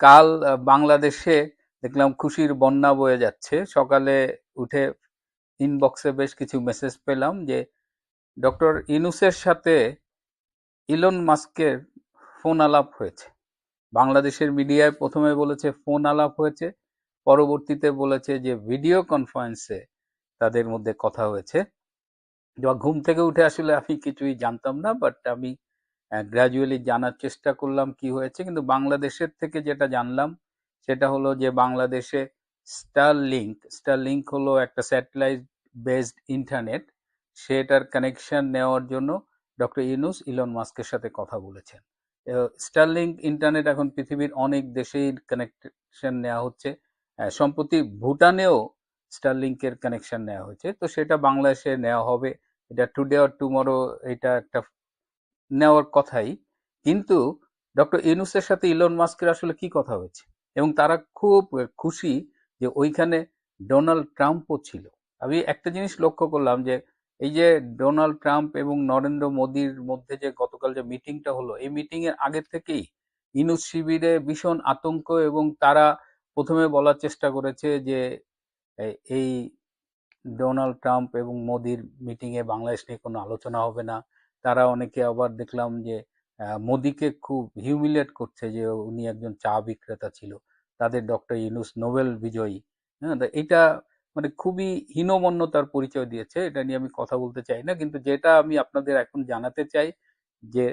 কাল বাংলাদেশে দেখলাম খুশির বন্যা বয়ে যাচ্ছে। সকালে উঠে ইনবক্সে বেশ কিছু মেসেজ পেলাম যে, ডক্টর ইনুসের সাথে ইলন মাস্কের ফোন আলাপ হয়েছে। বাংলাদেশের মিডিয়ায় প্রথমে বলেছে ফোন আলাপ হয়েছে। পরবর্তীতে বলেছে যে, ভিডিও কনফারেন্সে তাদের মধ্যে কথা হয়েছে। বা ঘুম থেকে উঠে আসলে আমি কিছুই জানতাম না বাট আমি গ্র্যাজুয়ালি জানার চেষ্টা করলাম কি হয়েছে, কিন্তু বাংলাদেশের থেকে যেটা জানলাম সেটা হলো যে বাংলাদেশে স্টার লিঙ্ক স্টার লিঙ্ক হলো একটা স্যাটেলাইট বেসড ইন্টারনেট সেটার কানেকশন নেওয়ার জন্য ডক্টর ইউনুস ইলন মাস্কের সাথে কথা বলেছেন। স্টারলিংক ইন্টারনেট এখন পৃথিবীর অনেক দেশেই কানেকশন নেওয়া হচ্ছে সম্প্রতি ভুটানেও স্টারলিংকের কানেকশন নেওয়া হয়েছে, তো সেটা বাংলাদেশে নেওয়া হবে, এটা টুডে অর টুমরো এটা একটা নেওয়ার কথাই। কিন্তু ডক্টর ইউনুসের সাথে ইলন মাস্কের আসলে কি কথা হয়েছে? এবং তারা খুব খুশি যে ওইখানে ডোনাল্ড ট্রাম্পও ছিল। আমি একটা জিনিস লক্ষ্য করলাম যে, এই যে ডোনাল্ড ট্রাম্প এবং নরেন্দ্র মোদীর মধ্যে যে গতকাল যে মিটিংটা হলো, এই মিটিং এর আগে থেকেই ইনুস শিবিরে ভীষণ আতঙ্ক এবং তারা প্রথমে বলার চেষ্টা করেছে যে এই ডোনাল্ড ট্রাম্প এবং মোদির মিটিং এ বাংলাদেশ নিয়ে কোনো আলোচনা হবে না। তারা অনেকে আবার দেখলাম যে মোদিকে খুব হিউমিলেট করছে যে, উনি একজন চা বিক্রেতা ছিল। তাদের ডক্টর ইউনুস নোবেল বিজয়ী। হ্যাঁ এটা মানে খুবই হীনমন্যতার পরিচয় দিয়েছে। এটা নিয়ে আমি কথা বলতে চাই না। কিন্তু যেটা আমি আপনাদের এখন জানাতে চাই যে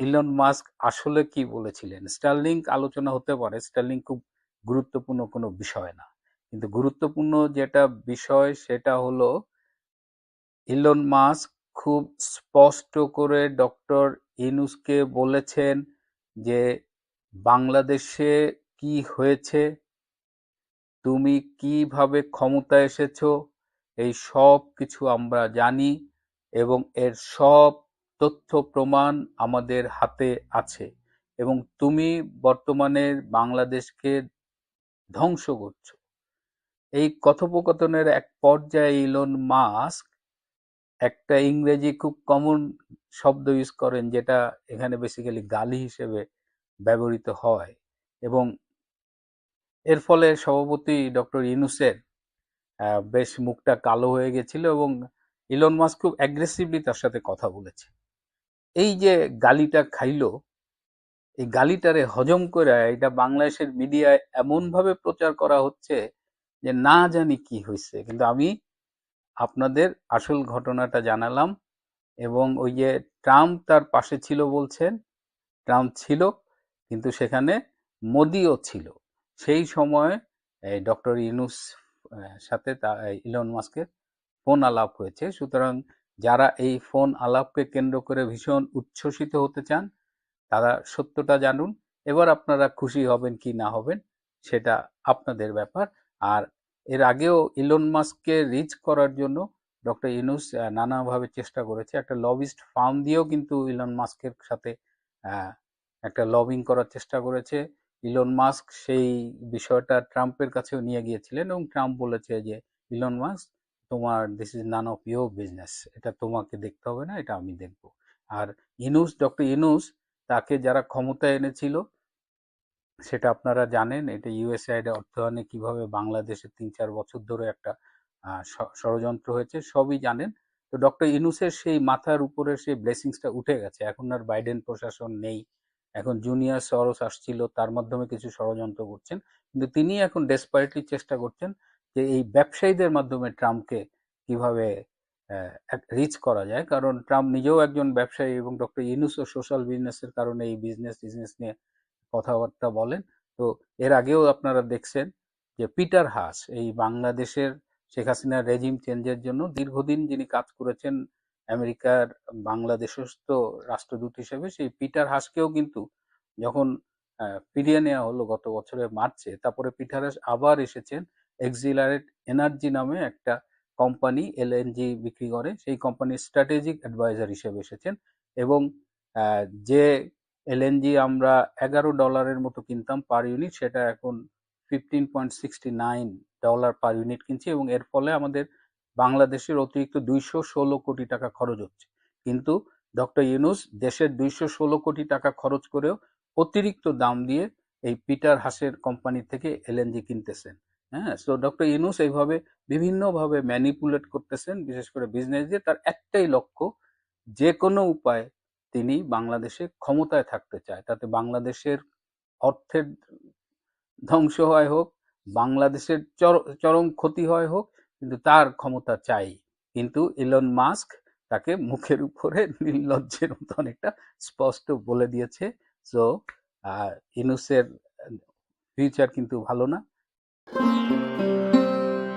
ইলন মাস্ক আসলে কি বলেছিলেন? স্টারলিংক আলোচনা হতে পারে। স্টারলিংক খুব গুরুত্বপূর্ণ কোনো বিষয় না। কিন্তু গুরুত্বপূর্ণ যেটা বিষয় সেটা হলো ইলন মাস্ক খুব স্পষ্ট করে ডক্টর ইনুসকে বলেছেন যে, বাংলাদেশে কি হয়েছে? তুমি কীভাবে ক্ষমতা এসেছ? এই সব কিছু আমরা জানি এবং এর সব তথ্য প্রমাণ আমাদের হাতে আছে এবং তুমি বর্তমানে বাংলাদেশকে ধ্বংস করছ। এই কথোপকথনের এক পর্যায়ে ইলন মাস্ক একটা ইংরেজি খুব কমন শব্দ ইউজ করেন যেটা এখানে বেসিক্যালি গালি হিসেবে ব্যবহৃত হয় এবং এর ফলে সভাপতি ডক্টর ইনুসের বেশ মুখটা কালো হয়ে গেছিল এবং ইলন মাস্ক খুব অ্যাগ্রেসিভলি তার সাথে কথা বলেছে। এই যে গালিটা খাইলো, এই গালিটারে হজম করে এটা বাংলাদেশের মিডিয়ায় এমনভাবে প্রচার করা হচ্ছে যে না জানি কি হয়েছে কিন্তু আমি আপনাদের আসল ঘটনাটা জানালাম এবং ওই যে ট্রাম্প তার পাশে ছিল বলছেন ট্রাম্প ছিল কিন্তু সেখানে মোদিও ছিল। সেই সময় ডক্টর ইউনুস আহ, সাথে ইলন মাস্কের ফোন আলাপ হয়েছে। সুতরাং যারা এই ফোন আলাপকে কেন্দ্র করে ভীষণ উচ্ছ্বসিত হতে চান তারা সত্যটা জানুন। এবার আপনারা খুশি হবেন কি না হবেন সেটা আপনাদের ব্যাপার। আর এর আগেও ইলন মাস্ককে রিচ করার জন্য ডক্টর ইনুস নানাভাবে চেষ্টা করেছে। একটা লবিস্ট ফার্ম দিয়েও কিন্তু ইলন মাস্কের সাথে একটা লবিং করার চেষ্টা করেছে। ইলন মাস্ক সেই বিষয়টা ট্রাম্পের কাছেও নিয়ে গিয়েছিলেন এবং ট্রাম্প বলেছে যে ইলন মাস্ক তোমার this is none of your business এটা তোমাকে দেখতে হবে না, এটা আমি দেখব। আর ইনুস ডক্টর ইনুস তাকে যারা ক্ষমতায় এনেছিল সেটা আপনারা জানেন, এটা ইউএসআইড অর্থায়নে কীভাবে বাংলাদেশে তিন চার বছর ধরে একটা ষড়যন্ত্র হয়েছে সবই জানেন। তো ডক্টর ইনুসের সেই মাথার উপরে সেই ব্লেসিংসটা উঠে গেছে। এখন আর বাইডেন প্রশাসন নেই। এখন জুনিয়র সরস আসছিল, তার মাধ্যমে কিছু ষড়যন্ত্র করছেন। কিন্তু তিনি এখন ডেসপারেটলি চেষ্টা করছেন যে এই ব্যবসায়ীদের মাধ্যমে ট্রাম্পকে কীভাবে রিচ করা যায়। কারণ ট্রাম্প নিজেও একজন ব্যবসায়ী এবং ডক্টর ইনুসও সোশ্যাল বিজনেসের কারণে এই বিজনেস বিজনেস নিয়ে কথাবার্তা বলেন। তো এর আগেও আপনারা দেখছেন যে পিটার হাস, এই বাংলাদেশের শেখ হাসিনার রেজিম চেঞ্জের জন্য দীর্ঘদিন যিনি কাজ করেছেন আমেরিকার বাংলাদেশস্থ রাষ্ট্রদূত হিসেবে, সেই পিটার হাসকেও কিন্তু যখন ফিরিয়ে নেওয়া হলো গত বছরের মার্চে, তারপরে পিটার হাস আবার এসেছেন এক্সিলারেট এনার্জি নামে একটা কোম্পানি এলএনজি বিক্রি করে। সেই কোম্পানির স্ট্র্যাটেজিক অ্যাডভাইজার হিসেবে এসেছেন এবং যে এলএনজি আমরা এগারো ডলারের মতো কিনতাম পার ইউনিট সেটা এখন fifteen point sixty nine dollar per unit কিনছি এবং এর ফলে আমাদের বাংলাদেশের অতিরিক্ত দুইশো ষোলো কোটি টাকা খরচ হচ্ছে। কিন্তু ডক্টর ইউনুস দেশের দুইশো ষোলো কোটি টাকা খরচ করেও অতিরিক্ত দাম দিয়ে এই পিটার হাসের কোম্পানি থেকে এলএনজি কিনতেছেন। হ্যাঁ সো ডক্টর ইউনুস এইভাবে বিভিন্নভাবে ম্যানিপুলেট করতেছেন, বিশেষ করে বিজনেস দিয়ে। তার একটাই লক্ষ্য যে কোনো উপায়ে তিনি বাংলাদেশে ক্ষমতায় থাকতে চায়। তাতে বাংলাদেশের অর্থের ধ্বংস হয় হোক, বাংলাদেশের চর- চরম ক্ষতি হয় হোক, কিন্তু তার ক্ষমতা চাই। কিন্তু ইলন মাস্ক তাকে মুখের উপরে নির্লজ্জের মতো অনেকটা স্পষ্ট বলে দিয়েছে। সো ইনুসের ফিউচার কিন্তু ভালো না।